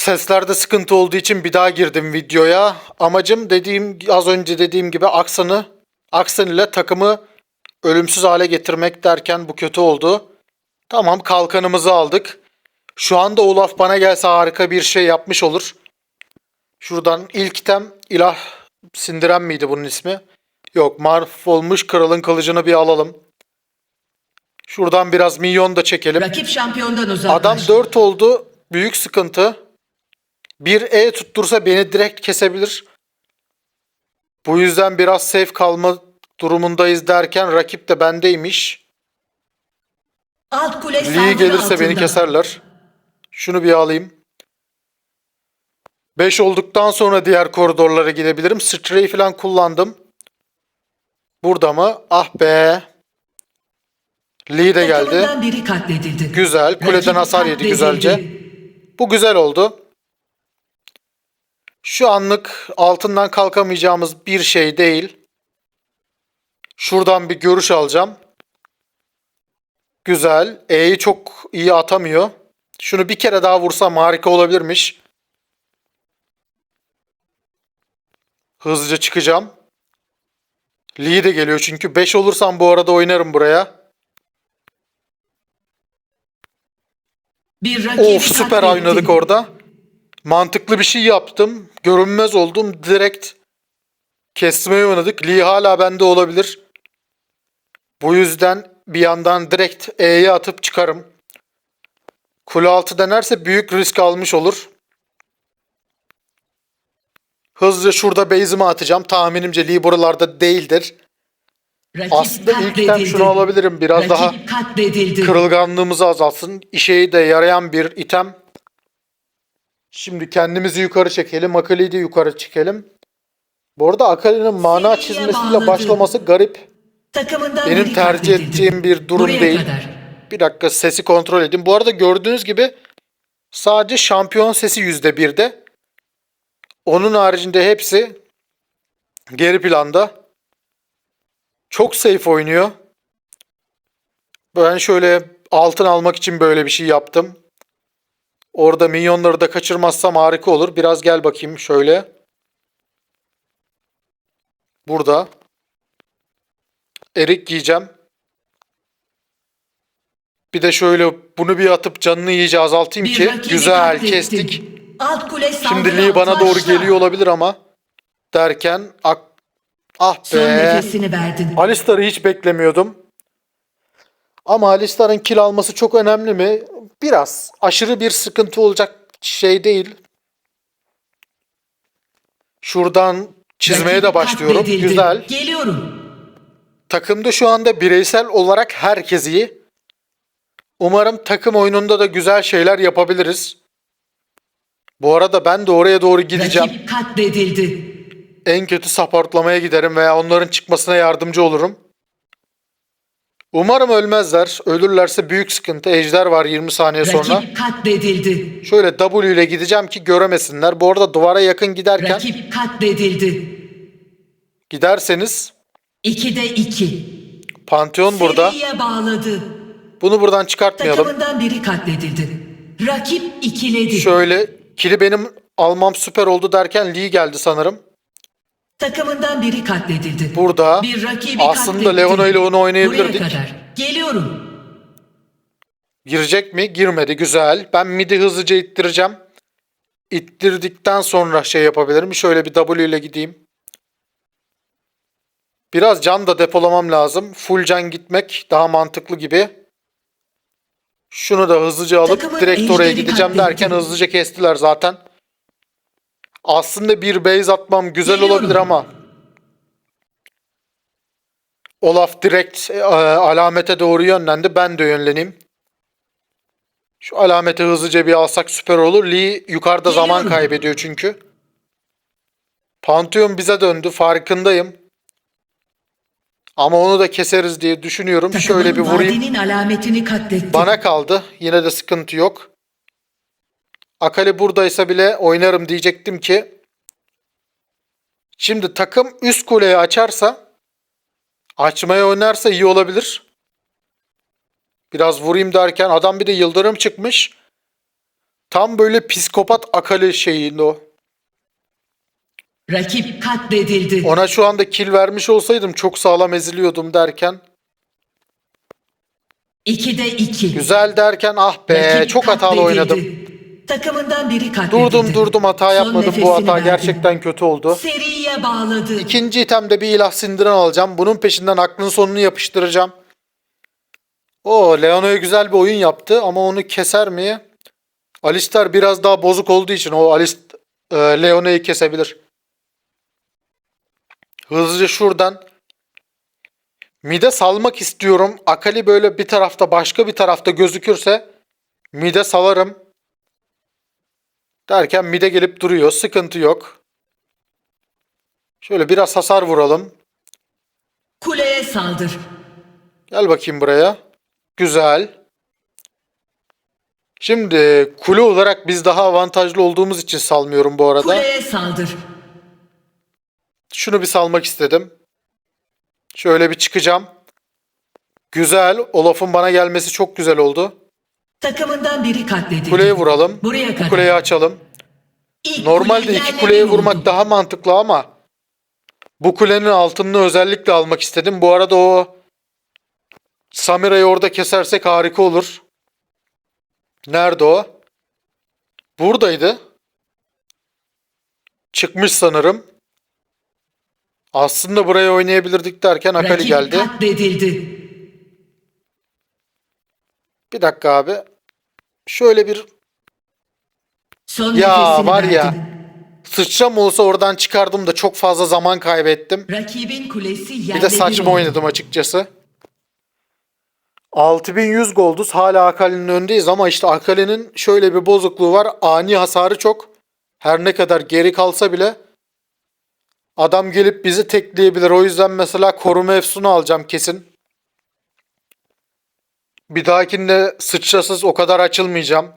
Seslerde sıkıntı olduğu için bir daha girdim videoya. Amacım dediğim az önce dediğim gibi Aksan'ı Aksan ile takımı ölümsüz hale getirmek derken bu kötü oldu. Tamam kalkanımızı aldık. Şu anda Olaf bana gelse harika bir şey yapmış olur. Şuradan ilk item ilah sindiren miydi bunun ismi? Yok mahvolmuş kralın kılıcını bir alalım. Şuradan biraz minyon da çekelim. Rakip şampiyondan uzaklaş. Adam 4 oldu. Büyük sıkıntı. Bir E tuttursa beni direkt kesebilir. Bu yüzden biraz safe kalma durumundayız derken rakip de bendeymiş. Alt kule Lee gelirse beni altında. keserler. Şunu bir alayım. 5 olduktan sonra diğer koridorlara gidebilirim. Stray falan kullandım. Burada mı? Ah be. Lee de geldi. Güzel. Kuleden hasar yedi güzelce. Bu güzel oldu. Şu anlık altından kalkamayacağımız bir şey değil. Şuradan bir görüş alacağım. Güzel. E'yi çok iyi atamıyor. Şunu bir kere daha vursam harika olabilirmiş. Hızlıca çıkacağım. Lee de geliyor çünkü 5 olursam bu arada oynarım buraya. Bir Of süper oynadık orada. Mantıklı bir şey yaptım. Görünmez oldum. Direkt kesmeyi oynadık. Lee hala bende olabilir. Bu yüzden bir yandan direkt E'ye atıp çıkarım. Kule altı denerse büyük risk almış olur. Hızlıca şurada base'imi atacağım. Tahminimce Lee buralarda değildir. Rakip Aslında ilk item katledildi. şunu alabilirim. Biraz Rakip daha katledildi. kırılganlığımızı azaltsın. İşe de yarayan bir item. Şimdi kendimizi yukarı çekelim. Akali'yi de yukarı çekelim. Bu arada Akali'nin mana Seriye çizmesiyle bağladı. başlaması garip. Takımından Benim biri tercih katledildi. ettiğim bir durum Buraya değil. kadar. Bir dakika sesi kontrol edin. Bu arada gördüğünüz gibi sadece şampiyon sesi yüzde birde. Onun haricinde hepsi geri planda. Çok safe oynuyor. Ben şöyle altın almak için böyle bir şey yaptım. Orada minyonları da kaçırmazsam harika olur. Biraz gel bakayım şöyle. Burada. Erik giyeceğim. Bir de şöyle bunu bir atıp canını iyice azaltayım Bir ki güzel kestik. Alt kule Şimdi saldırı Lee bana altına doğru başla. geliyor olabilir ama derken ak ah Son be. nefesini verdin. Alistar'ı hiç beklemiyordum. Ama Alistar'ın kill alması çok önemli mi? Biraz. Aşırı bir sıkıntı olacak şey değil. Şuradan çizmeye de başlıyorum. katledildi. Güzel. Geliyorum. Takımda şu anda bireysel olarak herkes iyi. Umarım takım oyununda da güzel şeyler yapabiliriz. Bu arada ben de oraya doğru gideceğim. Rakip katledildi. En kötü supportlamaya giderim veya onların çıkmasına yardımcı olurum. Umarım ölmezler. Ölürlerse büyük sıkıntı. Ejder var 20 saniye sonra. Rakip katledildi. Şöyle W ile gideceğim ki göremesinler. Bu arada duvara yakın giderken Rakip katledildi. giderseniz 2'de 2. Pantheon burada. Seriye bağladı. Bunu buradan çıkartmayalım. Takımından biri katledildi. Rakip ikiledi. Şöyle kili benim almam süper oldu derken Lee geldi sanırım. Takımından biri katledildi. Burada. Bir rakibi Aslında katletti. Leona ile onu oynayabilirdik. Buraya kadar. Geliyorum. Girecek mi? Girmedi. Güzel. Ben midi hızlıca ittireceğim. İttirdikten sonra şey yapabilirim. Şöyle bir W ile gideyim. Biraz can da depolamam lazım. Full can gitmek daha mantıklı gibi. Şunu da hızlıca alıp Takımın direkt oraya gideceğim derken hızlıca kestiler zaten. Aslında bir base atmam güzel Geliyorum. olabilir ama Olaf direkt e, alamete doğru yönlendi. Ben de yönleneyim. Şu alameti hızlıca bir alsak süper olur. Lee yukarıda zaman Geliyorum. kaybediyor çünkü. Pantheon bize döndü. Farkındayım. Ama onu da keseriz diye düşünüyorum. Şöyle bir Takımın vurayım. alametini katletti. Bana kaldı. Yine de sıkıntı yok. Akali buradaysa bile oynarım diyecektim ki. Şimdi takım üst kuleyi açarsa açmaya oynarsa iyi olabilir. Biraz vurayım derken adam bir de yıldırım çıkmış. Tam böyle psikopat Akali şeyinde o. Rakip katledildi. Ona şu anda kill vermiş olsaydım çok sağlam eziliyordum derken. 2'de 2. Güzel derken ah be Rakip çok hatalı katledildi. oynadım. Takımından biri katledildi. Durdum durdum hata yapmadım. Bu hata verdi. gerçekten kötü oldu. Seriye bağladı. İkinci itemde bir ilah sindiren alacağım. Bunun peşinden aklın sonunu yapıştıracağım. O Leono'ya güzel bir oyun yaptı ama onu keser mi? Alistar biraz daha bozuk olduğu için o Alist e, Leono'yu kesebilir. Hızlıca şuradan mide salmak istiyorum. Akali böyle bir tarafta başka bir tarafta gözükürse mide salarım. Derken mide gelip duruyor. Sıkıntı yok. Şöyle biraz hasar vuralım. Kuleye saldır. Gel bakayım buraya. Güzel. Şimdi kule olarak biz daha avantajlı olduğumuz için salmıyorum bu arada. Kuleye saldır. Şunu bir salmak istedim. Şöyle bir çıkacağım. Güzel. Olaf'ın bana gelmesi çok güzel oldu. Takımından biri katledildi. Kuleyi vuralım. Buraya Bu kadar. kuleyi açalım. İlk Normalde iki bir vurmak oldu. daha mantıklı ama bu kulenin altını özellikle almak istedim. Bu arada o Samira'yı orada kesersek harika olur. Nerede o? Buradaydı. Çıkmış sanırım. Aslında buraya oynayabilirdik derken Akali Rakip geldi. katledildi. Bir dakika abi. Şöyle bir Son Ya, var ya. sıçram olsa oradan çıkardım da çok fazla zaman kaybettim. Rakibin kulesi yerle Bir de saçma oldu. oynadım açıkçası. 6100 golduz. Hala Akali'nin öndeyiz ama işte Akali'nin şöyle bir bozukluğu var. Ani hasarı çok. Her ne kadar geri kalsa bile adam gelip bizi tekleyebilir. O yüzden mesela koruma efsunu alacağım kesin. Bir dahakinde sıçrasız o kadar açılmayacağım.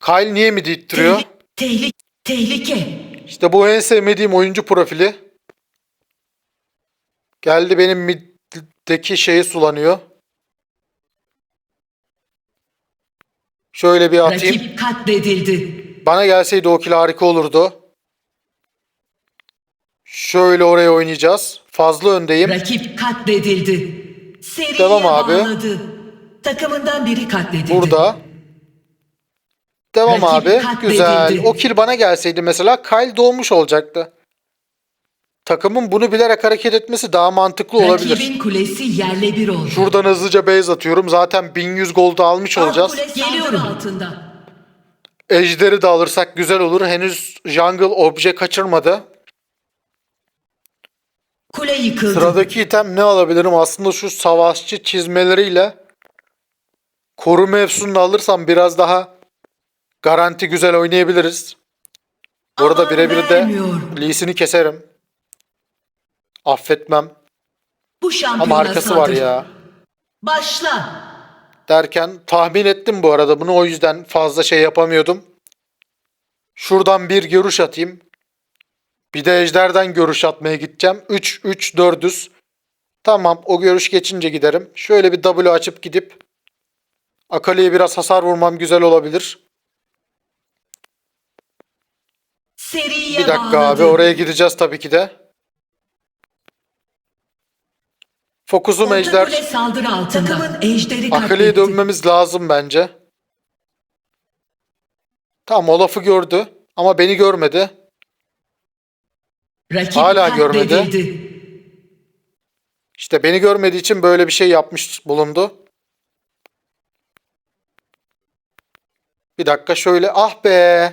Kyle niye mi dittiriyor? Tehli- tehlik- tehlike. İşte bu en sevmediğim oyuncu profili. Geldi benim middeki şeyi sulanıyor. Şöyle bir atayım. Rakip katledildi. Bana gelseydi o kill harika olurdu. Şöyle oraya oynayacağız. Fazla öndeyim. Rakip katledildi. Seriye Devam abi. bağladı. Takımından biri katledildi. Burada. Devam Rakip abi. katledildi. Güzel. O kill bana gelseydi mesela Kyle doğmuş olacaktı. Takımın bunu bilerek hareket etmesi daha mantıklı olabilir. Rakibin kulesi yerle bir oldu. Şuradan hızlıca base atıyorum. Zaten 1100 gold'u almış olacağız. Kule geliyorum altında. Ejderi de alırsak güzel olur. Henüz jungle obje kaçırmadı. Kule yıkıldı. Sıradaki item ne alabilirim? Aslında şu savaşçı çizmeleriyle koruma efsununu alırsam biraz daha garanti güzel oynayabiliriz. Bu arada birebir de. Lee'sini keserim. Affetmem. Bu Ama arkası var ya. Başla. Derken tahmin ettim bu arada bunu o yüzden fazla şey yapamıyordum. Şuradan bir görüş atayım. Bir de ejderden görüş atmaya gideceğim. 3 3 400. Tamam o görüş geçince giderim. Şöyle bir W açıp gidip Akali'ye biraz hasar vurmam güzel olabilir. Seriye Bir dakika bağladı. abi oraya gideceğiz tabii ki de. Fokusum ejder. Akali'ye dönmemiz lazım bence. Tamam Olaf'ı gördü ama beni görmedi. Rakip Hala görmedi. katledildi. İşte beni görmediği için böyle bir şey yapmış bulundu. Bir dakika şöyle ah be.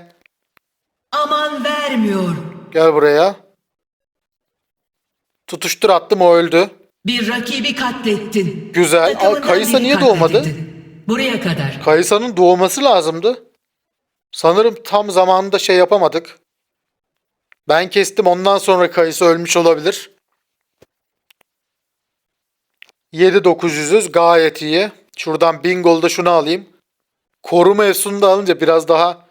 Aman vermiyor. Gel buraya. Tutuştur attım o öldü. Bir rakibi katlettin. Güzel. Aa, Takımından Kayısa biri niye doğmadı? Buraya kadar. Kayısa'nın doğması lazımdı. Sanırım tam zamanında şey yapamadık. Ben kestim ondan sonra Kayısa ölmüş olabilir. 7900'üz gayet iyi. Şuradan 1000 golda şunu alayım. Koruma efsununu da alınca biraz daha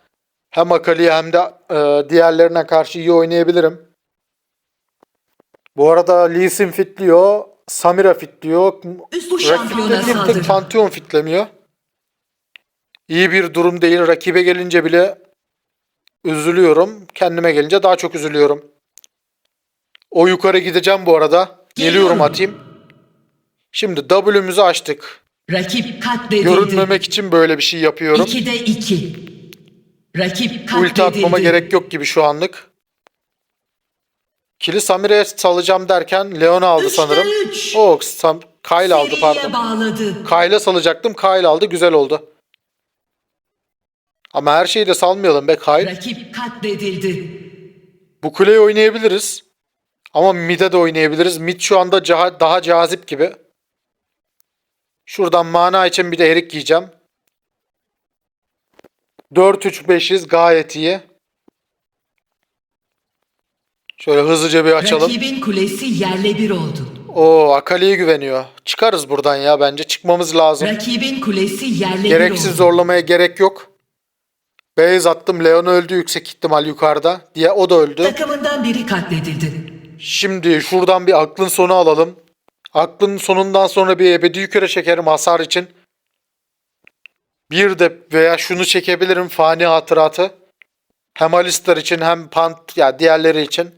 hem Akali'ye hem de e, diğerlerine karşı iyi oynayabilirim. Bu arada Lee Sin fitliyor. Samira fitliyor. Üst bu Rakip şampiyona dediğim saldır. tek Pantheon fitlemiyor. iyi bir durum değil. Rakibe gelince bile üzülüyorum. Kendime gelince daha çok üzülüyorum. O yukarı gideceğim bu arada. Geliyorum atayım. Şimdi W'müzü açtık. Rakip katledildi. Görünmemek için böyle bir şey yapıyorum. 2'de 2. Rakip katledildi. Ulti atmama gerek yok gibi şu anlık. Kili Samire'ye salacağım derken Leon aldı Üçte sanırım. üç. O Sam Kyle aldı pardon. bağladı. Kyle'a salacaktım. Kyle aldı. Güzel oldu. Ama her şeyi de salmayalım be Kyle. Rakip katledildi. Bu kuleyi oynayabiliriz. Ama mid'e de oynayabiliriz. Mid şu anda ca- daha cazip gibi. Şuradan mana için bir de erik giyeceğim. 4-3-5'iz gayet iyi. Şöyle hızlıca bir açalım. Rakibin kulesi yerle bir oldu. Oo Akali'ye güveniyor. Çıkarız buradan ya bence. Çıkmamız lazım. Rakibin kulesi yerle bir Gereksiz oldu. zorlamaya gerek yok. Beyaz attım. Leon öldü yüksek ihtimal yukarıda. Diye o da öldü. Takımından biri katledildi. Şimdi şuradan bir aklın sonu alalım. Aklın sonundan sonra bir ebedi yukarı çekerim hasar için. Bir de veya şunu çekebilirim fani hatıratı. Hem Alistar için hem Pant ya diğerleri için.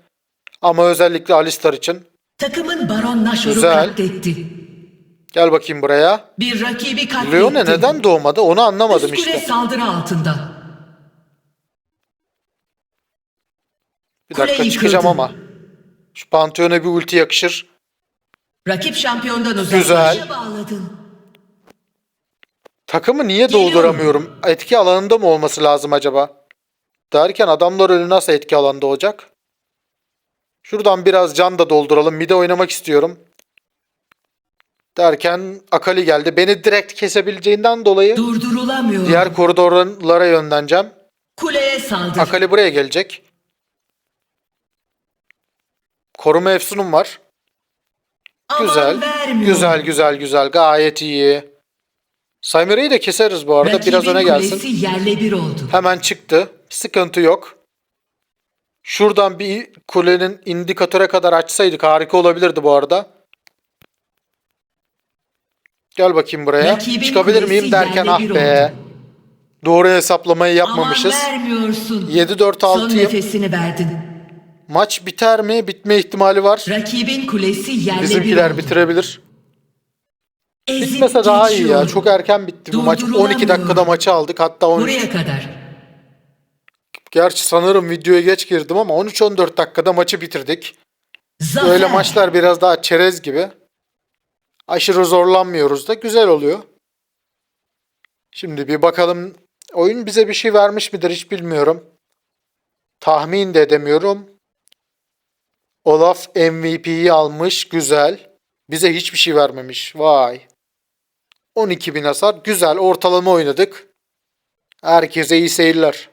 Ama özellikle Alistar için. Takımın Baron Nashor'u Güzel. katletti. Gel bakayım buraya. Bir rakibi katletti. Leone neden doğmadı onu anlamadım Üst kule işte. saldırı altında. Bir Kule dakika yıkıldı. çıkacağım ama. Şu Pantheon'a bir ulti yakışır. Rakip şampiyondan Güzel. uzaklaşa bağladın. Takımı niye Geliyorum. dolduramıyorum? Etki alanında mı olması lazım acaba? Derken adamlar ölü nasıl etki alanında olacak? Şuradan biraz can da dolduralım. Mide oynamak istiyorum. Derken Akali geldi. Beni direkt kesebileceğinden dolayı Durdurulamıyor. diğer koridorlara yönleneceğim. Kuleye saldır. Akali buraya gelecek. Koruma efsunum var. Aman Güzel. vermiyor. Güzel güzel güzel. Gayet iyi. Saymera'yı da keseriz bu arada. Biraz Rakibin öne gelsin. yerle bir oldu. Hemen çıktı. Sıkıntı yok. Şuradan bir kulenin indikatöre kadar açsaydık harika olabilirdi bu arada. Gel bakayım buraya. Rakibin Çıkabilir miyim derken ah be. oldu. Doğru hesaplamayı yapmamışız. Aman vermiyorsun. 7-4-6'yım. Son nefesini verdin. Maç biter mi? Bitme ihtimali var. Rakibin kulesi yerle bir Bizimkiler oldu. bitirebilir. Ezip Bitmese daha iyi ya. geçiyor. Çok erken bitti bu maç. 12 Durdurulamıyor. dakikada maçı aldık. Hatta 13. Buraya kadar. Gerçi sanırım videoya geç girdim ama 13-14 dakikada maçı bitirdik. Zafer. Böyle maçlar biraz daha çerez gibi. Aşırı zorlanmıyoruz da güzel oluyor. Şimdi bir bakalım oyun bize bir şey vermiş midir hiç bilmiyorum. Tahmin de edemiyorum. Olaf MVP'yi almış. Güzel. Bize hiçbir şey vermemiş. Vay. 12 bin hasar. Güzel. Ortalama oynadık. Herkese iyi seyirler.